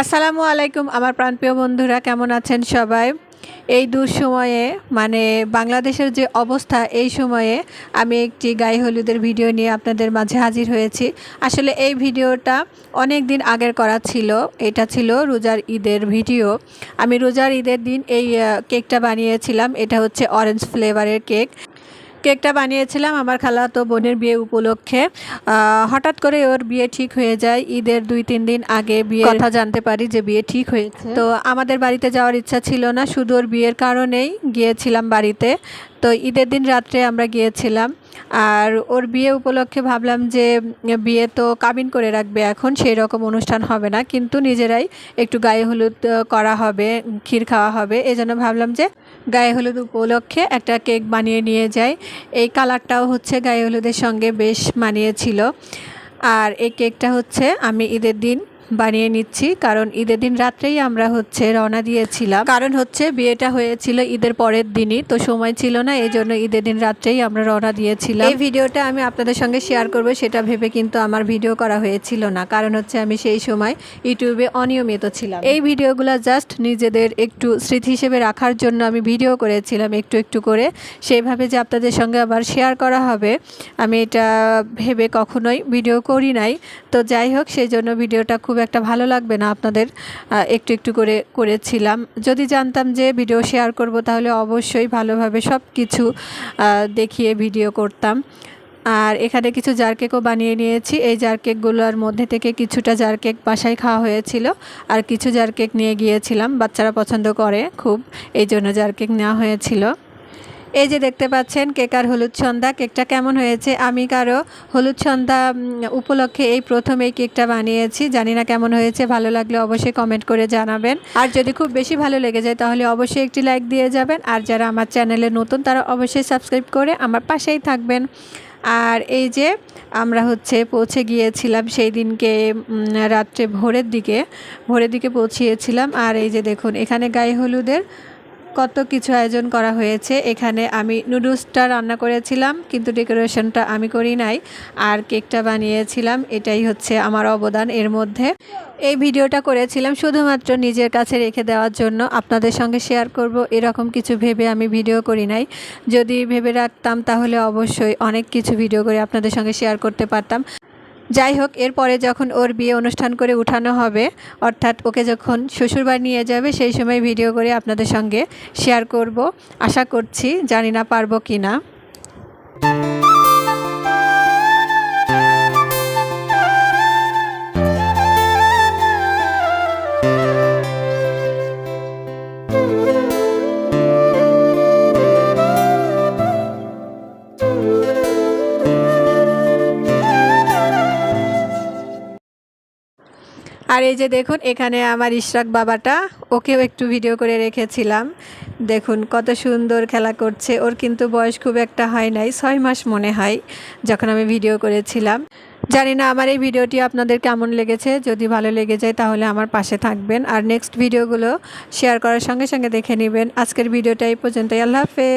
আসসালামু আলাইকুম, আমার প্রাণপ্রিয় বন্ধুরা, কেমন আছেন সবাই? এই দুঃসময়ে মানে বাংলাদেশের যে অবস্থা, এই সময়ে আমি একটি গায়ে হলুদের ভিডিও নিয়ে আপনাদের মাঝে হাজির হয়েছি। আসলে এই ভিডিওটা অনেক দিন আগের করা ছিল, এটা ছিল রোজার ঈদের ভিডিও। আমি রোজার ঈদের দিন এই কেকটা বানিয়েছিলাম, এটা হচ্ছে অরেঞ্জ ফ্লেভারের কেক। কেকটা বানিয়েছিলাম আমার খালা তো বোনের বিয়ে উপলক্ষে। হঠাৎ করে ওর বিয়ে ঠিক হয়ে যায়। ঈদের দুই তিন দিন আগে বিয়ে কথা জানতে পারি যে বিয়ে ঠিক হয়েছে। তো আমাদের বাড়িতে যাওয়ার ইচ্ছা ছিল না। শুধু ওর বিয়ের কারণেই গিয়েছিলাম বাড়িতে। তো ঈদের দিন রাত্রে আমরা গিয়েছিলাম। আর ওর বিয়ে উপলক্ষে ভাবলাম যে, বিয়ে তো কাবিন করে রাখবে এখন, সেই রকম অনুষ্ঠান হবে না, কিন্তু নিজেরাই একটু গায়ে হলুদ করা হবে, ক্ষীর খাওয়া হবে, এই জন্য ভাবলাম যে গায়ে হলুদ উপলক্ষে একটা কেক বানিয়ে নিয়ে যাই। এই কালারটাও হচ্ছে গায়ে হলুদের সঙ্গে বেশ মানিয়েছিল। আর এই কেকটা হচ্ছে আমি ঈদের দিন বানিয়ে নিচ্ছি, কারণ ঈদের দিন রাত্রেই আমরা হচ্ছে রওনা দিয়েছিলাম। কারণ হচ্ছে বিয়েটা হয়েছিল ঈদের পরের দিনই, তো সময় ছিল না এই জন্য ঈদের দিন রাত্রেই আমরা রওনা দিয়েছিলাম। এই ভিডিওটা আমি আপনাদের সঙ্গে শেয়ার করব, সেটা ভেবে কিন্তু আমার ভিডিও করা হয়েছিল না। কারণ হচ্ছে আমি সেই সময় ইউটিউবে অনিয়মিত ছিলাম। এই ভিডিওগুলো জাস্ট নিজেদের একটু স্মৃতি হিসেবে রাখার জন্য আমি ভিডিও করেছিলাম একটু একটু করে। সেইভাবে যে আপনাদের সঙ্গে আবার শেয়ার করা হবে, আমি এটা ভেবে কখনোই ভিডিও করি নাই। তো যাই হোক, সেই জন্য ভিডিওটা খুব একটা ভালো লাগবে না আপনাদের একটু একটু করে করেছিলাম। যদি জানতাম যে ভিডিও শেয়ার করব তাহলে অবশ্যই ভালোভাবে সব কিছু দেখিয়ে ভিডিও করতাম। আর এখানে কিছু জার কেকও বানিয়ে নিয়েছি। এই জার কেকগুলোর মধ্যে থেকে কিছুটা জার কেক বাসায় খাওয়া হয়েছিল আর কিছু জার কেক নিয়ে গিয়েছিলাম। বাচ্চারা পছন্দ করে খুব, এই জন্য জার কেক নেওয়া হয়েছিল। এই যে দেখতে পাচ্ছেন কেক আর হলুদ সন্ধ্যা কেকটা কেমন হয়েছে? আমি কারও হলুদ সন্ধ্যা উপলক্ষে এই প্রথম এই কেকটা বানিয়েছি। জানি না কেমন হয়েছে, ভালো লাগলে অবশ্যই কমেন্ট করে জানাবেন। আর যদি খুব বেশি ভালো লেগে যায়, তাহলে অবশ্যই একটি লাইক দিয়ে যাবেন। আর যারা আমার চ্যানেলে নতুন, তারা অবশ্যই সাবস্ক্রাইব করে আমার পাশেই থাকবেন। আর এই যে আমরা হচ্ছে পৌঁছে গিয়েছিলাম সেই দিনকে রাত্রে ভোরের দিকে ভোরের দিকে পৌঁছিয়েছিলাম। আর এই যে দেখুন, এখানে গায়ে হলুদের কত কিছু আয়োজন করা হয়েছে, এখানে আমি নুডলসটা রান্না করেছিলাম, কিন্তু ডেকোরেশনটা আমি করি নাই, আর কেকটা বানিয়েছিলাম, এটাই হচ্ছে আমার অবদান এর মধ্যে। এই ভিডিওটা করেছিলাম শুধুমাত্র নিজের কাছে রেখে দেওয়ার জন্য, আপনাদের সঙ্গে শেয়ার করব, এরকম কিছু ভেবে আমি ভিডিও করি নাই। যদি ভেবে রাখতাম তাহলে অবশ্যই অনেক কিছু ভিডিও করে আপনাদের সঙ্গে শেয়ার করতে পারতাম। যাই হোক, এরপরে যখন ওর বিয়ে অনুষ্ঠান করে উঠানো হবে, অর্থাৎ ওকে যখন শ্বশুরবাড়ি নিয়ে যাবে, সেই সময় ভিডিও করে আপনাদের সঙ্গে শেয়ার করব। আশা করছি, জানি না পারব কি না আর এই যে দেখুন, এখানে আমার ইশরাক বাবাটা, ওকেও একটু ভিডিও করে রেখেছিলাম। দেখুন, কত সুন্দর খেলা করছে। ওর কিন্তু বয়স খুব একটা হয় নাই, ছয় মাস মনে হয়, যখন আমি ভিডিও করেছিলাম। জানি না আমার এই ভিডিওটি আপনাদের কেমন লেগেছে। যদি ভালো লেগে যায়, তাহলে আমার পাশে থাকবেন। আর নেক্সট ভিডিওগুলো শেয়ার করার সঙ্গে সঙ্গে দেখে নেবেন। আজকের ভিডিওটা এই পর্যন্তই। আল্লাহ হাফেজ।